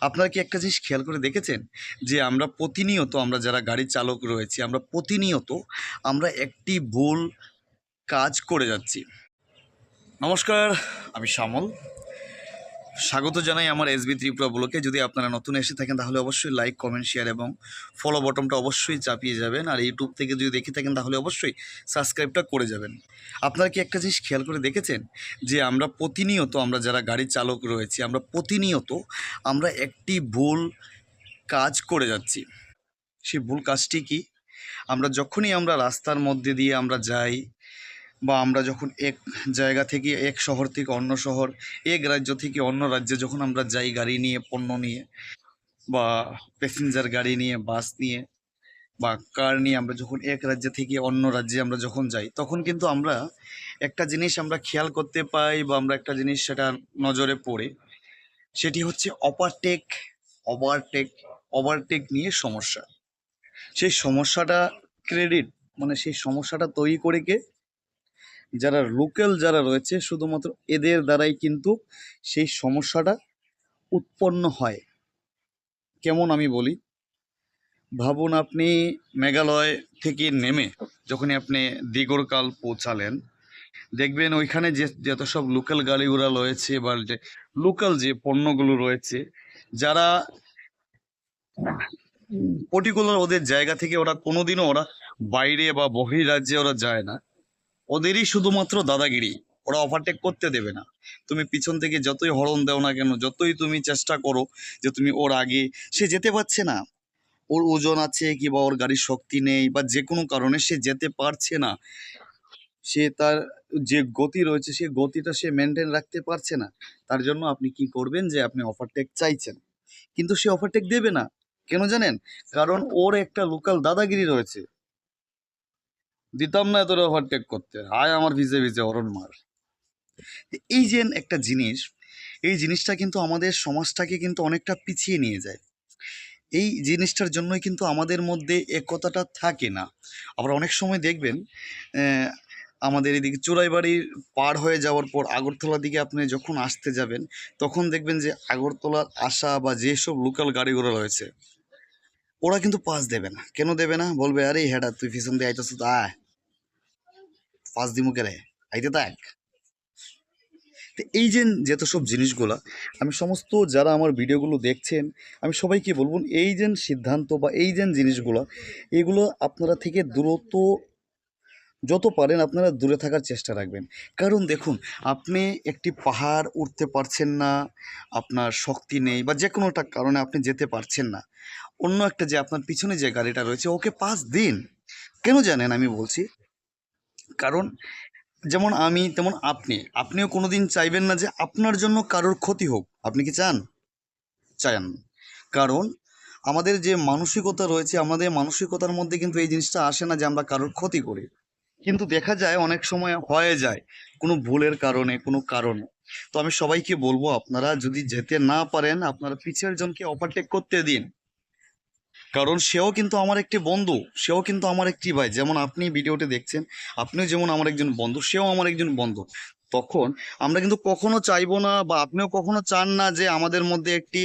আপনারা কি একটা জিনিস খেয়াল করে দেখেছেন? যে আমরা প্রতিনিয়ত আমরা যারা গাড়ির চালক রয়েছি, আমরা প্রতিনিয়ত আমরা একটি ভুল কাজ করে যাচ্ছি। নমস্কার, আমি শ্যামল। স্বাগত জানাই আমার এসবি ত্রিপুরা ব্লকে যদি আপনারা নতুন এসে থাকেন, তাহলে অবশ্যই লাইক কমেন্ট শেয়ার এবং ফলো বটনটা অবশ্যই চাপিয়ে যাবেন। আর ইউটিউব থেকে যদি দেখে থাকেন, তাহলে অবশ্যই সাবস্ক্রাইবটা করে যাবেন। আপনারা কি একটা জিনিস খেয়াল করে দেখেছেন? যে আমরা প্রতিনিয়ত আমরা যারা গাড়ি চালক রয়েছি, আমরা প্রতিনিয়ত আমরা একটি ভুল কাজ করে যাচ্ছি। সেই ভুল কাজটি কি? আমরা যখনই আমরা রাস্তার মধ্যে দিয়ে আমরা যাই বা আমরা যখন এক জায়গা থেকে এক শহর থেকে অন্য শহর, এক রাজ্য থেকে অন্য রাজ্যে যখন আমরা যাই গাড়ি নিয়ে, পণ্য নিয়ে বা প্যাসেঞ্জার গাড়ি নিয়ে বাস নিয়ে বা কার নিয়ে আমরা যখন এক রাজ্য থেকে অন্য রাজ্যে আমরা যখন যাই, তখন কিন্তু আমরা একটা জিনিস আমরা খেয়াল করতে পাই বা আমরা একটা জিনিস সেটা নজরে পড়ে। সেটি হচ্ছে ওভারটেক ওভারটেক ওভারটেক নিয়ে সমস্যা। সেই সমস্যাটা ক্রেডিট মানে সেই সমস্যাটা তৈরি করে কে যারা লোকাল যারা রয়েছে, শুধুমাত্র এদের দ্বারাই কিন্তু সেই সমস্যাটা উৎপন্ন হয়। কেমন আমি বলি? ভাবুন আপনি মেঘালয় থেকে নেমে যখনই আপনি দিগরকাল পৌঁছালেন, দেখবেন ওইখানে যে, যত সব লোকাল গাড়িগুলো রয়েছে বা যে লোকাল যে পণ্যগুলো রয়েছে, যারা পর্টিকুলার ওদের জায়গা থেকে ওরা কোনোদিনও ওরা বাইরে বা বহিরাজ্যে ওরা যায় না। ওদেরই শুধুমাত্র দাদাগিরি। ওরা ওভারটেক করতে দেবে না। তুমি পিছন থেকে যতই হরন দাও না কেন, যতই তুমি চেষ্টা করো যে তুমি ওর আগে, সে যেতে পারছে না। ওর ওজন আছে কিংবা ওর গাড়ির শক্তি নেই বা যে কোনো কারণে সে যেতে পারছে না। সে তার যে গতি রয়েছে, সে গতিটা সে মেনটেন রাখতে পারছে না। তার জন্য আপনি কি করবেন যে আপনি ওভারটেক চাইছেন। কিন্তু সে ওভারটেক দেবে না। কেন জানেন? কারণ ওর একটা লোকাল দাদাগিরি রয়েছে। দিতাম না তোর ওভারটেক করতে। আয় আমার ভিজে ভিজে, অরণ মার। এই যে একটা জিনিস, এই জিনিসটা কিন্তু আমাদের সমাজটাকে কিন্তু অনেকটা পিছিয়ে নিয়ে যায়। এই জিনিসটার জন্যই কিন্তু আমাদের মধ্যে একতাটা থাকে না। আবার অনেক সময় দেখবেন আমাদের এদিকে চোরাইবাড়ির পার হয়ে যাওয়ার পর আগরতলার দিকে আপনি যখন আসতে যাবেন, তখন দেখবেন যে আগরতলার আসা বা যেসব লোকাল গাড়িগুলো রয়েছে, ওরা কিন্তু পাস দেবে না। কেন দেবে না? বলবে, আরে হেডা, তুই পিছন দিয়ে তো, আয়। পাস দিমু কে রে আইতে থাক তো এই যে যত সব জিনিসগুলো, আমি সমস্ত যারা আমার ভিডিওগুলো দেখছেন, আমি সবাইকে বলব এই যে সিদ্ধান্ত বা এই যে জিনিসগুলো, এগুলো আপনারা থেকে দূরত্ব, যত পারেন আপনারা দূরে থাকার চেষ্টা রাখবেন। কারণ দেখুন, আপনি একটি পাহাড় উঠতে পারছেন না, আপনার শক্তি নেই বা যে কোনো একটা কারণে আপনি যেতে পারছেন না। অন্য একটা যে আপনার পিছনে যে গাড়িটা রয়েছে, ওকে পাঁচ দিন, কেন জানেন আমি বলছি? কারণ যেমন আমি, তেমন আপনি। আপনিও কোনো দিন চাইবেন না যে আপনার জন্য কারোর ক্ষতি হোক। আপনি কি চান? চান। কারণ আমাদের যে মানসিকতা রয়েছে, আমাদের মানসিকতার মধ্যে কিন্তু এই জিনিসটা আসে না যে আমরা কারোর ক্ষতি করি। কিন্তু দেখা যায় অনেক সময় হয়ে যায়, কোনো ভুলের কারণে, কোনো কারণে। তো আমি সবাইকে বলব, আপনারা যদি যেতে না পারেন, আপনারা পিছের জনকে ওভারটেক করতে দিন। কারণ সেও কিন্তু আমার একটি বন্ধু, সেও কিন্তু আমার একটি ভাই। যেমন আপনি ভিডিওটি দেখছেন, আপনিও যেমন আমার একজন বন্ধু, সেও আমার একজন বন্ধু। তখন আমরা কিন্তু কখনো চাইব না বা আপনিও কখনো চান না যে আমাদের মধ্যে একটি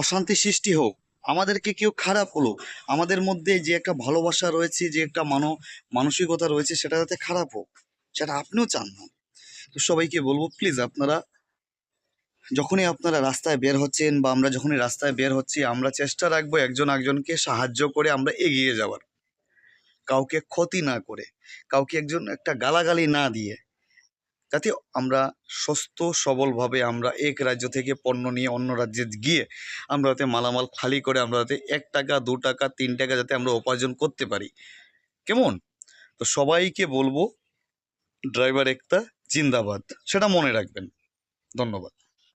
অশান্তি সৃষ্টি হোক। আমাদেরকে কেউ খারাপ হলো আমাদের মধ্যে যে একটা ভালোবাসা রয়েছে, যে একটা মানো, মানসিকতা রয়েছে, সেটা যাতে খারাপ হোক, সেটা আপনিও চান না। তো সবাইকে বলব প্লিজ আপনারা যখনই আপনারা রাস্তায় বের হচ্ছেন বা আমরা যখনই রাস্তায় বের হচ্ছি, আমরা চেষ্টা রাখব একজন একজনকে সাহায্য করে আমরা এগিয়ে যাওয়ার। কাউকে ক্ষতি না করে, কাউকে একজন একটা গালাগালি না দিয়ে, যাতে আমরা সুস্থ, সবলভাবে আমরা এক রাজ্য থেকে পণ্য নিয়ে অন্য রাজ্যে গিয়ে আমরা যাতে মালামাল খালি করে আমরা যাতে এক টাকা, দু টাকা, তিন টাকা যাতে আমরা উপার্জন করতে পারি। কেমন? তো সবাইকে বলব, ড্রাইভার একটা জিন্দাবাদ, সেটা মনে রাখবেন। ধন্যবাদ।